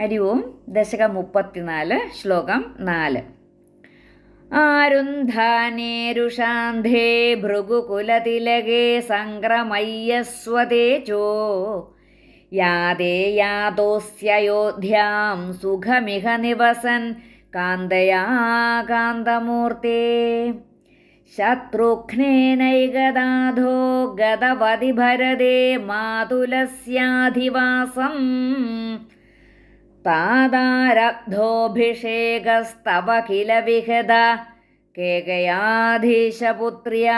ഹരി ഓം ദശക മുപ്പത്തിനാല് ശ്ലോകം നാല്. ആരുന്ധാനേരുഷാന്ധേ ഭൃഗുകുലതിലകേ സംക്രമയ്യസ്വതേജോ. യാതേ യാതോസ്യയോധ്യാം സുഖമിഹ നിവസൻ കാന്തയാ കാന്തമൂർത്തേ. ശത്രുഘ്നേനൈകദാധോ ഗതവതി ഭരതേ മാതുലസ്യാധിവാസം. താതാരബ്ധോഭിഷേകസ്തവ കില വിഹത കേകയാധീശപുത്രിയ.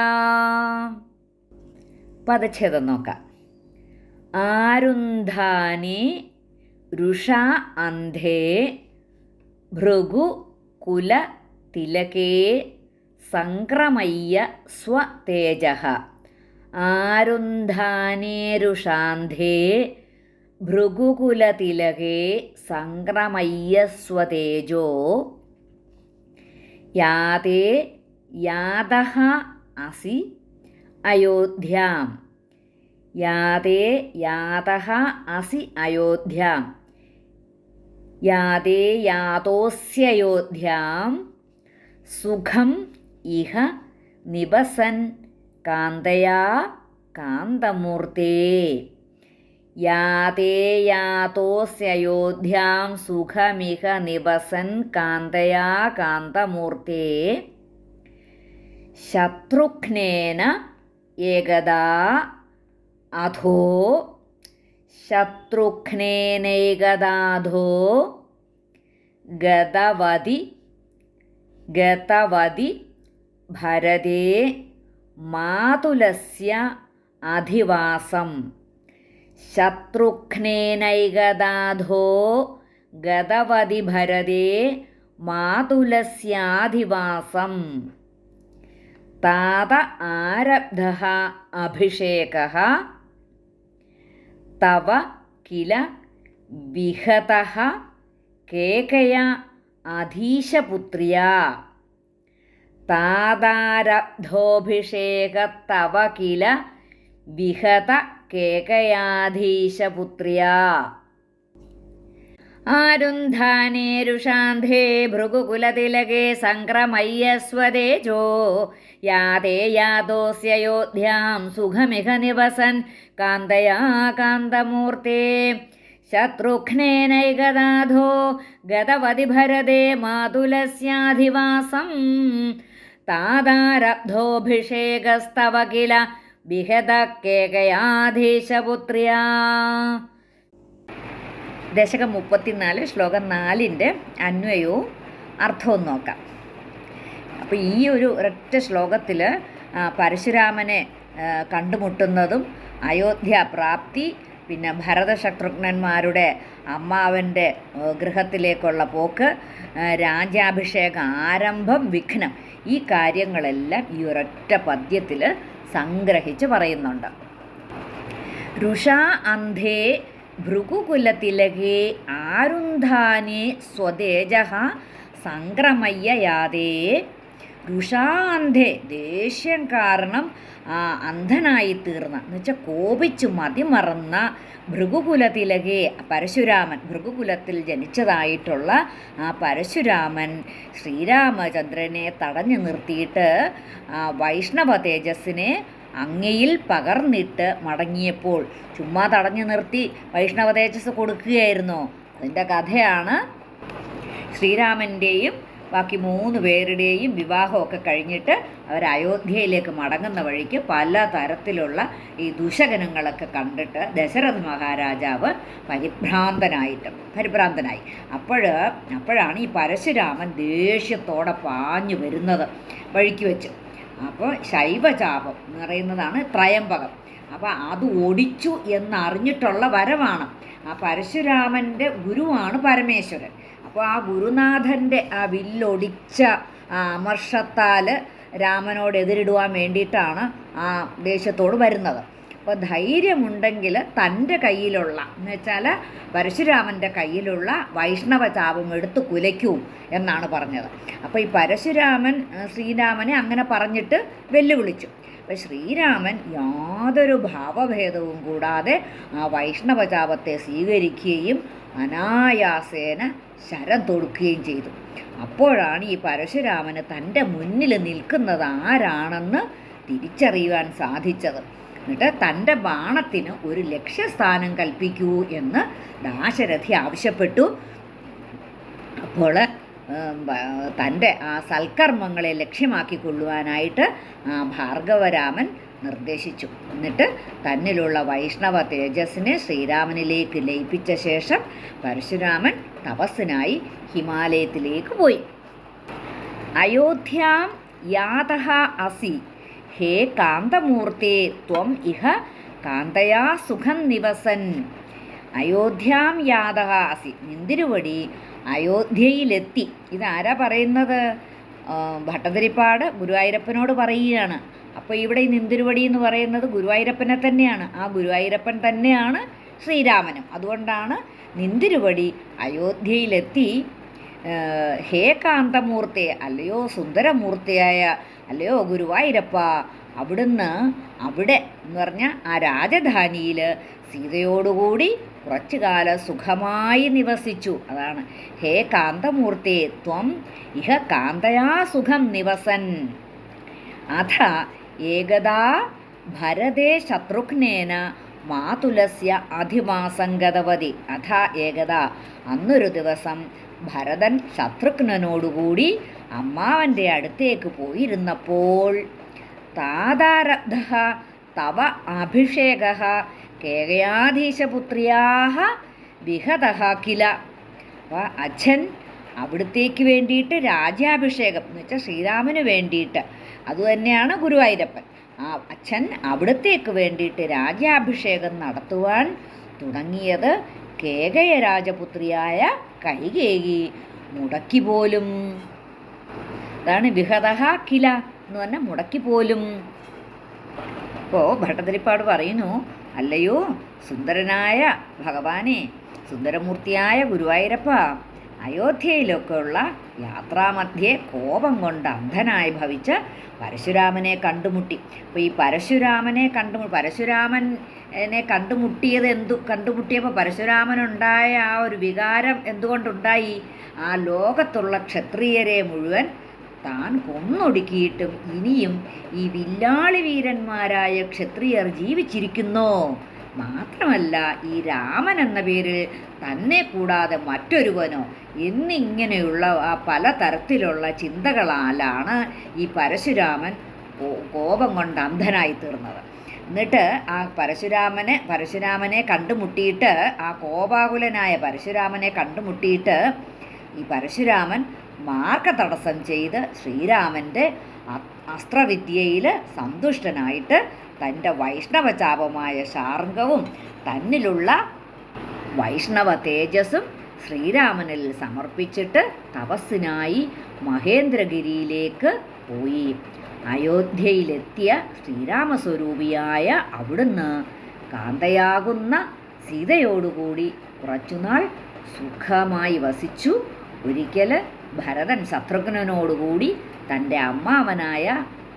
പദച്ഛേദം നോക്കാം. ആരുന്ധാനി രുഷ അന്ധേ ഭൃഗു കുല തിലകേ സംക്രമയ്യ സ്വതേജ. ആരുന്ധാനേരുഷാന്ധേ ഭൃഗുകുലതിലകേ സംക്രമയ്യസ്വതേജോ യാതേ യാതഃ അസി അയോധ്യാം. യാതേ യാതഃ അസി അയോധ്യാം. യാതേ യാതോസ്യയോധ്യാം. സുഖം ഇഹ നിബസൻ കാന്തയാ കാന്തമൂർത്തേ. യാതേ യാതോസ്യയോധ്യാം സുഖമിഹ നിവസൻ കാന്തയാ കാന്തമൂർത്തേ. ശത്രുഘ്നേന ഏകദാ അധോ. ശത്രുഘ്നേനൈകദാധോ. ഗതവതി ഗതവതി ഭരതേ മാതുലസ്യ അധിവാസം. ശത്രുഘ്നേനൈകദാധോ ഗതവതി ഭരതേ മാതുലസ്യാധിവാസം. താത ആരബ്ധ അഭിഷേക. തവ കില വിഹത. കേകയ അധീശപുത്രിയാ. താതാരബ്ധോഭിഷേക തവ കില വിഹത കേകയാധീശപുത്ര്യാ. ആരുന്ധാനേരുഷാന്ധേ ഭൃഗുകുലതിലകേ സംക്രമയ്യസ്വതേജോ. യാതേ യാതോസ്യയോധ്യാം സുഖമിഹ നിവസൻ കാന്തയാ കാന്തമൂർത്തേ. ശത്രുഘ്നേനൈകദാധോ ഗതവതി ഭരതേ മാതുലസ്യാധിവാസം. താതാരബ്ധോഭിഷേകസ്തവ കില കേകയാധീശപുത്ര്യാ ദശകം മുപ്പത്തിനാല് ശ്ലോകം നാലിന്റെ അന്വയവും അർത്ഥവും നോക്കാം. അപ്പോൾ ഈ ഒരു ഒരൊറ്റ ശ്ലോകത്തിൽ പരശുരാമനെ കണ്ടുമുട്ടുന്നതും അയോധ്യ പ്രാപ്തി പിന്നെ ഭരതശത്രുഘ്നന്മാരുടെ അമ്മാവന്റെ ഗൃഹത്തിലേക്കുള്ള പോക്ക് രാജ്യാഭിഷേക ആരംഭം വിഘ്നം ഈ കാര്യങ്ങളെല്ലാം ഈ ഒരൊറ്റ പദ്യത്തിൽ സംഗ്രഹിച്ച് പറയുന്നുണ്ട്. രുഷാ അന്ധേ ഭൃഗുകുലതിലകേ ആരുന്ധാനെ സ്വതേജ സംക്രമയ്യ യാതേ രുഷാന്ധേ ദേഷ്യം കാരണം അന്ധനായി തീർന്ന എന്ന് വെച്ചാൽ കോപിച്ചു മതിമറന്ന ഭൃഗുകുലതിലകെ പരശുരാമൻ ഭൃഗുകുലത്തിൽ ജനിച്ചതായിട്ടുള്ള ആ പരശുരാമൻ ശ്രീരാമചന്ദ്രനെ തടഞ്ഞു നിർത്തിയിട്ട് വൈഷ്ണവ തേജസ്സിനെ അങ്ങയിൽ പകർന്നിട്ട് മടങ്ങിയപ്പോൾ ചുമ്മാ തടഞ്ഞു നിർത്തി വൈഷ്ണവ തേജസ് കൊടുക്കുകയായിരുന്നു. അതിന്റെ കഥയാണ് ശ്രീരാമന്റെയും ബാക്കി മൂന്ന് പേരുടെയും വിവാഹമൊക്കെ കഴിഞ്ഞിട്ട് അവർ അയോധ്യയിലേക്ക് മടങ്ങുന്ന വഴിക്ക് പല തരത്തിലുള്ള ഈ ദുശകനങ്ങളൊക്കെ കണ്ടിട്ട് ദശരഥ മഹാരാജാവ് പരിഭ്രാന്തനായിട്ട് പരിഭ്രാന്തനായി. അപ്പോൾ അപ്പോഴാണ് ഈ പരശുരാമൻ ദേഷ്യത്തോടെ പാഞ്ഞു വരുന്നത് വഴിക്ക് വെച്ച്. അപ്പോൾ ശൈവചാപം എന്ന് പറയുന്നതാണ് ത്രയംബകം. അപ്പോൾ അത് ഒടിച്ചു എന്നറിഞ്ഞിട്ടുള്ള വരവാണ്. ആ പരശുരാമന്റെ ഗുരുവാണ് പരമേശ്വരൻ. അപ്പോൾ ആ ഗുരുനാഥന്റെ ആ വില്ലൊടിച്ച അമർഷത്താൽ രാമനോട് എതിരിടുവാൻ വേണ്ടിയിട്ടാണ് ആ ദേശത്തോട് വരുന്നത്. അപ്പോൾ ധൈര്യമുണ്ടെങ്കിൽ തന്റെ കയ്യിലുള്ള എന്ന് വെച്ചാൽ പരശുരാമന്റെ കയ്യിലുള്ള വൈഷ്ണവ ചാപം എടുത്ത് കുലയ്ക്കൂ എന്നാണ് പറഞ്ഞത്. അപ്പോൾ ഈ പരശുരാമൻ ശ്രീരാമനെ അങ്ങനെ പറഞ്ഞിട്ട് വെല്ലുവിളിച്ചു. അപ്പം ശ്രീരാമൻ യാതൊരു ഭാവഭേദവും കൂടാതെ ആ വൈഷ്ണവചാപത്തെ സ്വീകരിക്കുകയും അനായാസേന ശരം തൊടുക്കുകയും ചെയ്തു. അപ്പോഴാണ് ഈ പരശുരാമന് തന്റെ മുന്നിൽ നിൽക്കുന്നത് ആരാണെന്ന് തിരിച്ചറിയുവാൻ സാധിച്ചത്. എന്നിട്ട് തന്റെ ബാണത്തിന് ഒരു ലക്ഷ്യസ്ഥാനം കൽപ്പിക്കൂ എന്ന് ദാശരഥി ആവശ്യപ്പെട്ടു. അപ്പോൾ തന്റെ ആ സൽക്കർമ്മങ്ങളെ ലക്ഷ്യമാക്കിക്കൊള്ളുവാനായിട്ട് ആ ഭാർഗവരാമൻ നിർദ്ദേശിച്ചു. എന്നിട്ട് തന്നിലുള്ള വൈഷ്ണവ തേജസ്സിനെ ശ്രീരാമനിലേക്ക് ലയിപ്പിച്ച ശേഷം പരശുരാമൻ തപസ്സിനായി ഹിമാലയത്തിലേക്ക് പോയി. അയോധ്യാം യാതഹ അസി. ഹേ കാന്തമൂർത്തേ ത്വം ഇഹ കാന്തയാ സുഖം നിവസൻ. അയോധ്യാം യാതഹ അസി. നിന്തിരുവടി അയോധ്യയിലെത്തി. ഇതാരാ പറയുന്നത്? ഭട്ടതിരിപ്പാട് ഗുരുവായൂരപ്പനോട് പറയുകയാണ്. അപ്പോൾ ഇവിടെ ഈ നിന്തിരുവടി എന്ന് പറയുന്നത് ഗുരുവായൂരപ്പനെ തന്നെയാണ്. ആ ഗുരുവായൂരപ്പൻ തന്നെയാണ് ശ്രീരാമനും. അതുകൊണ്ടാണ് നിന്തിരുവടി അയോധ്യയിലെത്തി ഹേ കാന്തമൂർത്തി അല്ലയോ സുന്ദരമൂർത്തിയായ അല്ലയോ ഗുരുവായൂരപ്പ അവിടുന്ന് അവിടെ എന്ന് പറഞ്ഞാൽ ആ രാജധാനിയിൽ സീതയോടുകൂടി കുറച്ചു കാലം സുഖമായി നിവസിച്ചു. അതാണ് ഹേ കാന്തമൂർത്തി ത്വം ഇഹ കാന്തയാ സുഖം നിവസൻ. അഥ ഏകദാ ഭരതേ ശത്രുഘ്നേന മാതുലസ്യ അധിമാസംഗതവതി. അഥ ഏകത അന്നൊരു ദിവസം ഭരതൻ ശത്രുഘ്നനോടുകൂടി അമ്മാവന്റെ അടുത്തേക്ക് പോയിരുന്നപ്പോൾ താതാരബ്ധ തവ അഭിഷേക കേകയാധീശപുത്രിയാ വിഹത കില. അപ്പം അച്ഛൻ അവിടത്തേക്ക് വേണ്ടിയിട്ട് രാജ്യാഭിഷേകം എന്ന് വെച്ചാൽ ശ്രീരാമന് വേണ്ടിയിട്ട്. അതുതന്നെയാണ് ഗുരുവായൂരപ്പൻ. ആ അച്ഛൻ അവിടത്തേക്ക് വേണ്ടിയിട്ട് രാജ്യാഭിഷേകം നടത്തുവാൻ തുടങ്ങിയത് കേകയ രാജപുത്രിയായ കൈകേകി. മുടക്കി പോലും. അതാണ് വിഹതഹ കില എന്ന് പറഞ്ഞാൽ മുടക്കി പോലും. അപ്പോൾ ഭട്ടതിരിപ്പാട് പറയുന്നു അല്ലയോ സുന്ദരനായ ഭഗവാനെ സുന്ദരമൂർത്തിയായ ഗുരുവായൂരപ്പ അയോധ്യയിലൊക്കെ ഉള്ള യാത്രാമധ്യേ കോപം കൊണ്ട് അന്ധനായി ഭവിച്ച പരശുരാമനെ കണ്ടുമുട്ടി. അപ്പോൾ ഈ പരശുരാമനെ കണ്ടു പരശുരാമനെ കണ്ടുമുട്ടിയത് എന്തു കണ്ടുമുട്ടിയപ്പോൾ പരശുരാമനുണ്ടായ ആ ഒരു വികാരം എന്തുകൊണ്ടുണ്ടായി? ആ ലോകത്തുള്ള ക്ഷത്രിയരെ മുഴുവൻ താൻ കൊന്നൊടുക്കിയിട്ടും ഇനിയും ഈ വില്ലാളി വീരന്മാരായ ക്ഷത്രിയർ ജീവിച്ചിരിക്കുന്നോ. മാത്രമല്ല ഈ രാമൻ എന്ന പേരിൽ തന്നെ കൂടാതെ മറ്റൊരുവനോ. എന്നിങ്ങനെയുള്ള ആ പലതരത്തിലുള്ള ചിന്തകളാലാണ് ഈ പരശുരാമൻ കോപം കൊണ്ട് അന്ധനായി തീർന്നത്. എന്നിട്ട് ആ പരശുരാമനെ പരശുരാമനെ കണ്ടുമുട്ടിയിട്ട് ആ കോപാകുലനായ പരശുരാമനെ കണ്ടുമുട്ടിയിട്ട് ഈ പരശുരാമൻ മാർഗ തടസ്സം ചെയ്ത് ശ്രീരാമന്റെ അസ്ത്രവിദ്യയിൽ സന്തുഷ്ടനായിട്ട് തന്റെ വൈഷ്ണവചാപമായ ശാർഗവും തന്നിലുള്ള വൈഷ്ണവ തേജസ്സും ശ്രീരാമനിൽ സമർപ്പിച്ചിട്ട് തപസ്സിനായി മഹേന്ദ്രഗിരിയിലേക്ക് പോയി. അയോധ്യയിലെത്തിയ ശ്രീരാമസ്വരൂപിയായ അവിടുന്ന് കാന്തയാകുന്ന സീതയോടുകൂടി കുറച്ചുനാൾ സുഖമായി വസിച്ചു. ഒരിക്കൽ ഭരതൻ ശത്രുഘ്നോടുകൂടി തന്റെ അമ്മാവനായ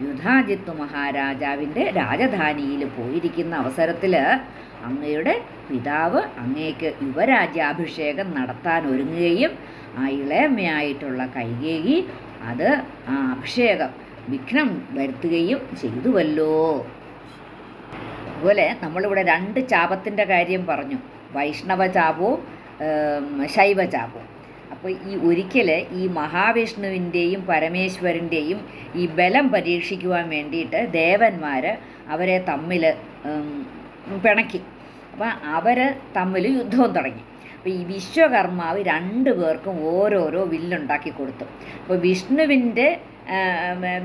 യുധാജിത്തു മഹാരാജാവിന്റെ രാജധാനിയിൽ പോയിരിക്കുന്ന അവസരത്തിൽ അങ്ങയുടെ പിതാവ് അങ്ങേക്ക് യുവരാജ്യാഭിഷേകം നടത്താൻ ഒരുങ്ങുകയും ആ ഇളയമ്മയായിട്ടുള്ള കൈകേയി അത് ആ അഭിഷേകം വിഘ്നം വരുത്തുകയും ചെയ്തുവല്ലോ. അതുപോലെ നമ്മളിവിടെ രണ്ട് ചാപത്തിന്റെ കാര്യം പറഞ്ഞു. വൈഷ്ണവ ചാപവും ശൈവ അപ്പോൾ ഈ ഒരിക്കൽ ഈ മഹാവിഷ്ണുവിന്റെയും പരമേശ്വരന്റെയും ഈ ബലം പരീക്ഷിക്കുവാൻ വേണ്ടിയിട്ട് ദേവന്മാർ അവരെ തമ്മിൽ പിണക്കി. അപ്പോൾ അവർ തമ്മിൽ യുദ്ധവും തുടങ്ങി. അപ്പോൾ ഈ വിശ്വകർമാവ് രണ്ട് പേർക്കും ഓരോരോ വില്ലുണ്ടാക്കി കൊടുത്തു. അപ്പോൾ വിഷ്ണുവിന്റെ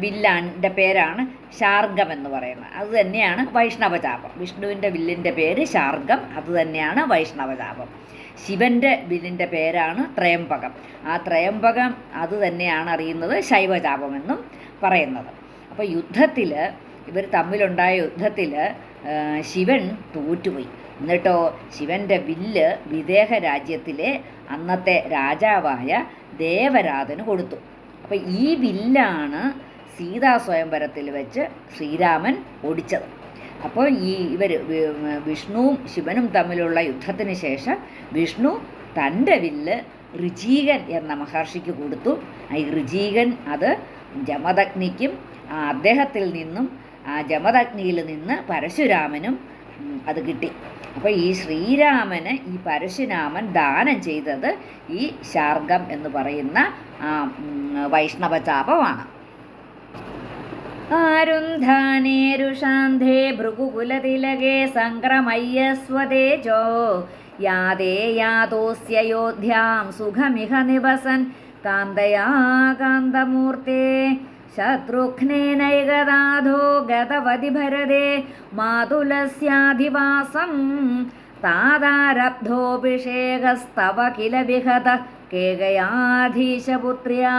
വില്ലാന്റെ പേരാണ് ശാർഗം എന്ന് പറയുന്നത്. അത് തന്നെയാണ് വൈഷ്ണവചാപം. വിഷ്ണുവിന്റെ വില്ലിന്റെ പേര് ശാർഗം. അത് തന്നെയാണ് വൈഷ്ണവചാപം. ശിവന്റെ വില്ലിന്റെ പേരാണ് ത്രയംബകം. ആ ത്രയംബകം അത് തന്നെയാണ് അറിയുന്നത് ശൈവചാപമെന്നും പറയുന്നത്. അപ്പോൾ യുദ്ധത്തിൽ ഇവർ തമ്മിലുണ്ടായ യുദ്ധത്തിൽ ശിവൻ തോറ്റുപോയി. എന്നിട്ടോ ശിവന്റെ വില്ല് വിദേഹ രാജ്യത്തിലെ അന്നത്തെ രാജാവായ ദേവരാജന് കൊടുത്തു. അപ്പോൾ ഈ വില്ലാണ് സീതാ സ്വയംവരത്തിൽ വെച്ച് ശ്രീരാമൻ ഓടിച്ചത് അപ്പോൾ ഈ ഇവർ വിഷ്ണുവും ശിവനും തമ്മിലുള്ള യുദ്ധത്തിന് ശേഷം വിഷ്ണു തന്റെ വില്ല് ഋചീകൻ എന്ന മഹർഷിക്ക് കൊടുത്തു. ഈ ഋചീകൻ അത് ജമദഗ്നിക്കും അദ്ദേഹത്തിൽ നിന്നും ആ ജമദഗ്നിയിൽ നിന്ന് പരശുരാമനും അത് കിട്ടി. അപ്പോൾ ഈ ശ്രീരാമന് ഈ പരശുരാമൻ ദാനം ചെയ്തത് ഈ ശാർഗം എന്ന് പറയുന്ന വൈഷ്ണവചാപമാണ് വൈഷ്ണവ ചാപമാണ്. ആരുന്ധാനേരുഷാന്ധേ ഭൃഗുകുലതിലകേ സംക്രമയ്യസ്വതേജോ. യാതേ യാതോസ്യയോധ്യാം സുഖമിഹ നിവസൻ കാന്തയാ കാന്തമൂർത്തേ ശത്രുഘ്നേനൈകദാധോ ഗതവതി ഭരതേ മാതുലസ്യാധിവാസം താതാരബ്ധോഭിഷേകസ്തവ കില വിഹത കേകയാധീശപുത്ര്യാ.